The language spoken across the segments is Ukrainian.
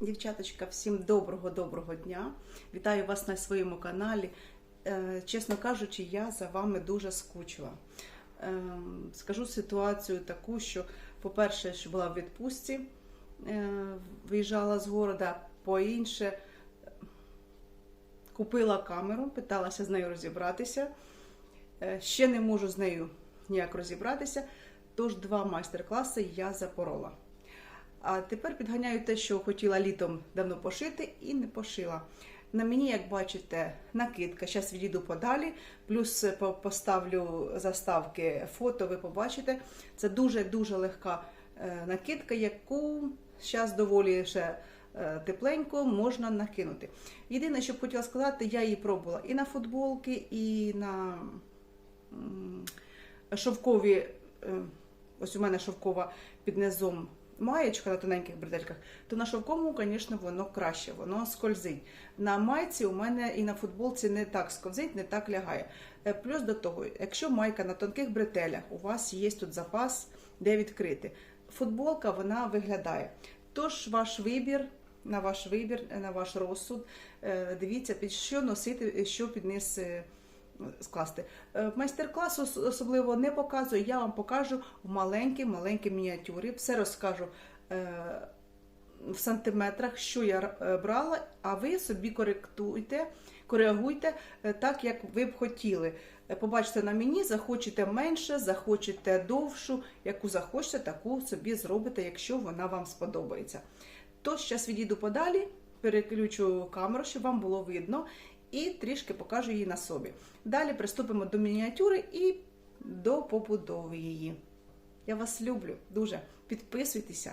Дівчаточка, всім доброго-доброго дня. Вітаю вас на своєму каналі. Е, Чесно кажучи, я за вами дуже скучила. Е, Скажу ситуацію таку, що, по-перше, що була в відпустці, е, виїжджала з города, по-інше, купила камеру, питалася з нею розібратися. Ще не можу з нею ніяк розібратися, тож два майстер-класи я запорола. А тепер підганяю те, що хотіла літом давно пошити, і не пошила. На мені, як бачите, накидка. Зараз відійду подалі, плюс поставлю заставки фото, ви побачите. Це дуже-дуже легка е, накидка, яку зараз доволі ще е, тепленько можна накинути. Єдине, що б хотіла сказати, я її пробувала і на футболки, і на шовкові. е, Ось у мене шовкова під низом маєчка на тоненьких бретельках, то на шовковому, звісно, воно краще, воно скользить. На майці у мене і на футболці не так скользить, не так лягає. Е, Плюс до того, якщо майка на тонких бретелях, у вас є тут запас, де відкрити. Футболка вона виглядає. Тож ваш вибір. На ваш вибір, на ваш розсуд. Е, Дивіться, під що носити, що під низ е, скласти. Е, Майстер-клас особливо не показую, я вам покажу в маленькій-маленькій мініатюрі. Все розкажу е, в сантиметрах, що я е, брала, а ви собі коректуйте, коригуйте так, як ви б хотіли. Побачите на мені, захочете менше, захочете довшу, яку захочете, таку собі зробите, якщо вона вам сподобається. Тож, зараз відійду подалі, переключу камеру, щоб вам було видно, і трішки покажу її на собі. Далі приступимо до мініатюри і до побудови її. Я вас люблю дуже. Підписуйтеся.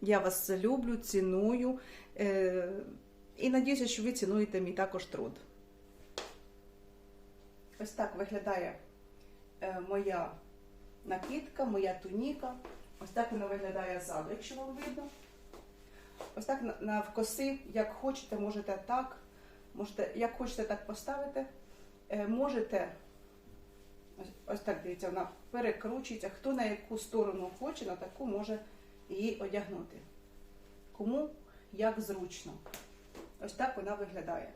Я вас люблю, ціную е- і надіюся, що ви цінуєте мій також труд. Ось так виглядає е, моя накидка, моя туніка. Ось так вона виглядає ззаду, якщо вам видно. Ось так навкоси, як хочете, можете так. Можете, як хочете, так поставити. Е, можете, ось, ось так дивіться, вона перекручується. Хто на яку сторону хоче, на таку може її одягнути. Кому як зручно. Ось так вона виглядає.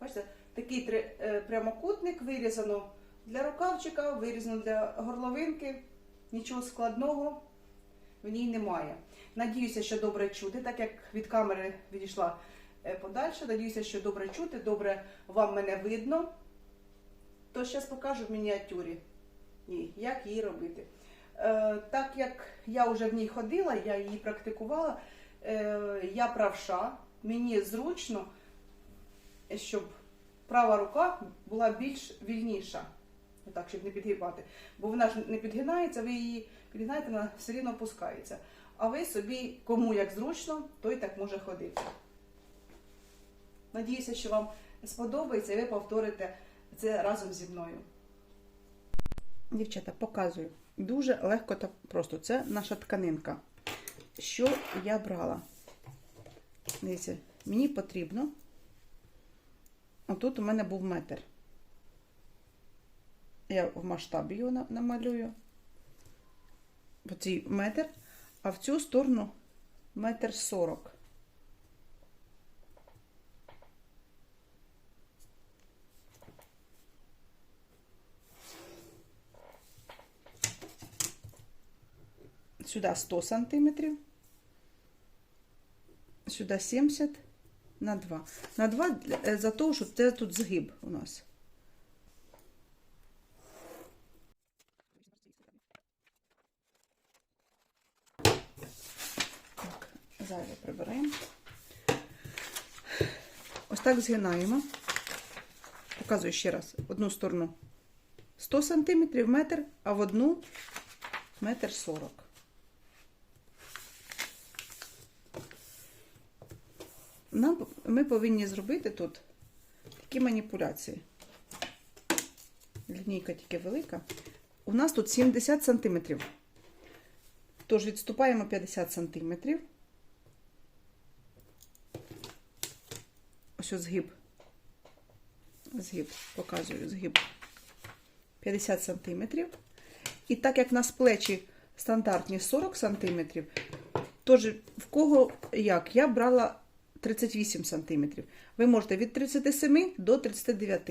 Бачите, такий три, е, прямокутник вирізано для рукавчика, вирізано для горловинки. Нічого складного в ній немає. Надіюся, що добре чути, так як від камери відійшла подальше. Надіюся, що добре чути, добре вам мене видно. То зараз покажу в мініатюрі, як її робити. Е, так як я вже в ній ходила, я її практикувала, е, я правша, мені зручно, щоб права рука була більш вільніша. Отак, щоб не підгибати. Бо вона ж не підгинається, ви її підгинаєте, вона все рівно опускається. А ви собі, кому як зручно, той так може ходити. Надіюся, що вам сподобається і ви повторите це разом зі мною. Дівчата, показую. Дуже легко та просто. Це наша тканинка. Що я брала? Дивіться, мені потрібно. Отут у мене був метр. Я в масштабі його намалюю. Оцій метр, а в цю сторону метр сорок. Сюди 100 сантиметрів. Сюди 70 на 2. На 2 е, за того, що це тут згиб у нас. Так, зайве прибираємо. Ось так згинаємо. Показую ще раз. Одну сторону 100 см метр, а в одну метр 40. Нам, ми повинні зробити тут такі маніпуляції. Лінійка тільки велика. У нас тут 70 см. Тож відступаємо 50 см. Ось ось згиб. Згиб, показую згиб. 50 см. І так як в нас плечі стандартні 40 см, тож в кого як? Я брала 38 см. Ви можете від 37 до 39.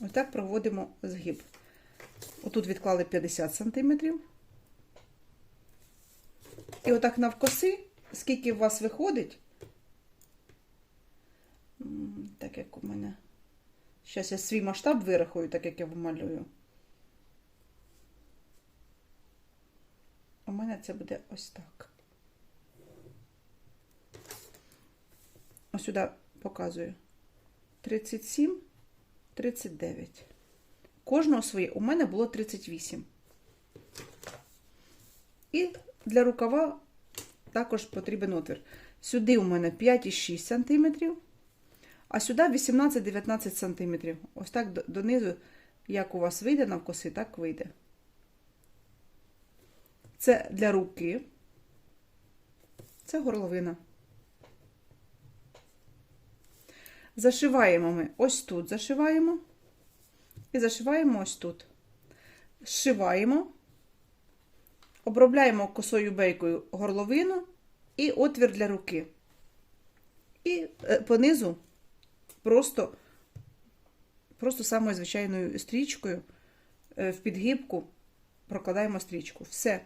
Ось так проводимо згиб. Отут відклали 50 см. І отак навкоси, скільки у вас виходить, так як у мене. Зараз я свій масштаб вирахую, так як я вималюю. У мене це буде ось так. Ось сюди показую. 37, 39. Кожного своє. У мене було 38. І для рукава також потрібен отвір. Сюди у мене 5,6 см, а сюди 18-19 см. Ось так донизу, як у вас вийде навкоси, так вийде. Це для руки. Це горловина. Зашиваємо ми ось тут зашиваємо. І зашиваємо ось тут. Зшиваємо. Обробляємо косою бейкою горловину і отвір для руки. І е, понизу просто, просто самою звичайною стрічкою е, в підгибку прокладаємо стрічку. Все.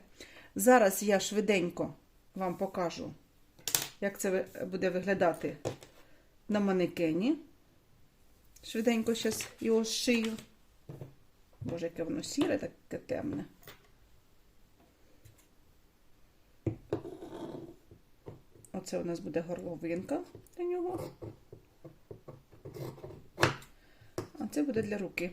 Зараз я швиденько вам покажу, як це буде виглядати на манекені. Швиденько зараз його зшию. Боже, яке воно сіре, таке темне. Оце у нас буде горловинка для нього. А це буде для руки.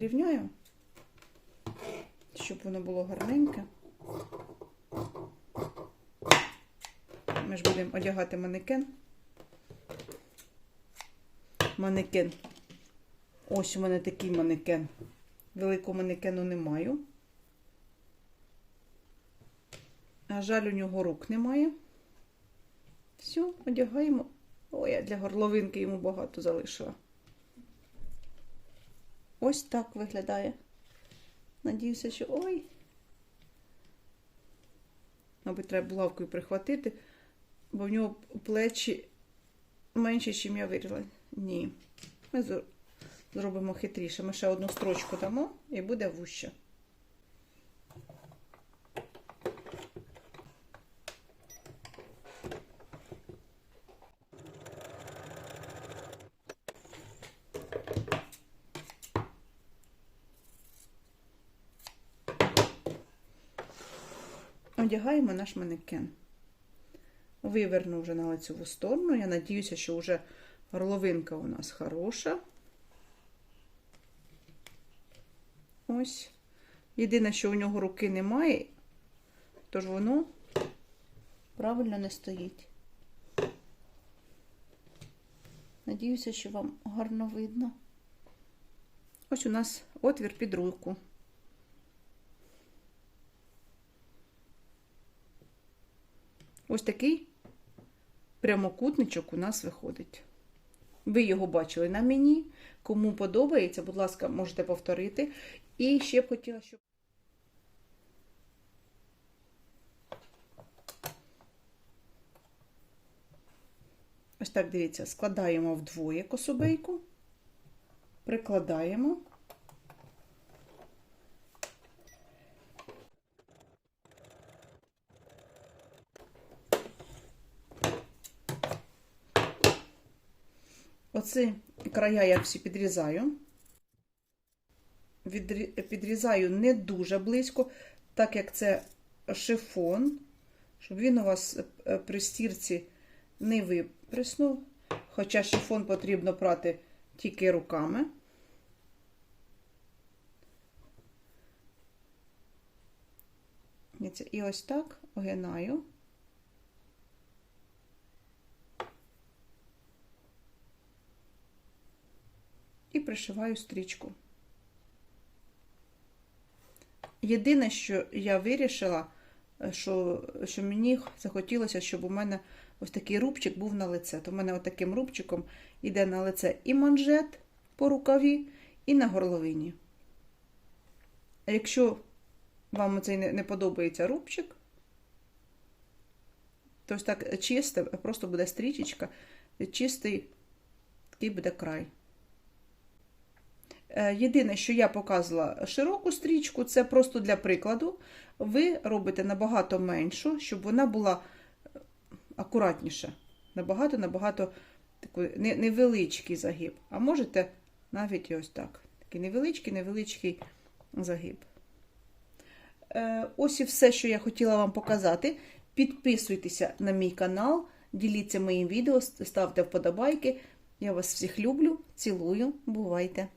Рівняю, щоб воно було гарненьке. Ми ж будемо одягати манекен. Манекен. Ось у мене такий манекен. Великого манекену не маю. На жаль, у нього рук немає. Все, одягаємо. Ой, я для горловинки йому багато залишила. Ось так виглядає. Надіюся, що ой. Мабуть, треба булавкою прихватити, бо в нього плечі менше, ніж я виріла. Ні. Ми зробимо хитріше. Ми ще одну строчку дамо і буде вуще. Одягаємо наш манекен. Виверну вже на лицеву сторону. Я надіюся, що вже горловинка у нас хороша. Ось. Єдине, що у нього руки немає, тож воно правильно не стоїть. Надіюся, що вам гарно видно. Ось у нас отвір під руку. Ось такий прямокутничок у нас виходить. Ви його бачили на мені. Кому подобається, будь ласка, можете повторити. І ще б хотіла, щоб. Ось так, дивіться, складаємо вдвоє кособейку, прикладаємо. Оці края я всі підрізаю. Підрізаю не дуже близько, так як це шифон, щоб він у вас е, при стірці не виприснув. Хоча шифон потрібно прати тільки руками. І ось так огинаю. І пришиваю стрічку. Єдине, що я вирішила, е, що, що мені захотілося, щоб у мене ось такий рубчик був на лице. То в мене отаким рубчиком йде на лице і манжет по рукаві, і на горловині. Якщо вам цей не, не подобається рубчик, то ось так чисте, просто буде стрічечка, чистий такий буде край. Е, Єдине, що я показувала широку стрічку, це просто для прикладу. Ви робите набагато меншу, щоб вона була е, акуратніша. Набагато-набагато невеличкий загиб. А можете навіть ось так. Такий невеличкий, невеличкий загиб. Е, Ось і все, що я хотіла вам показати. Підписуйтеся на мій канал, діліться моїм відео, ставте вподобайки. Я вас всіх люблю, цілую, бувайте!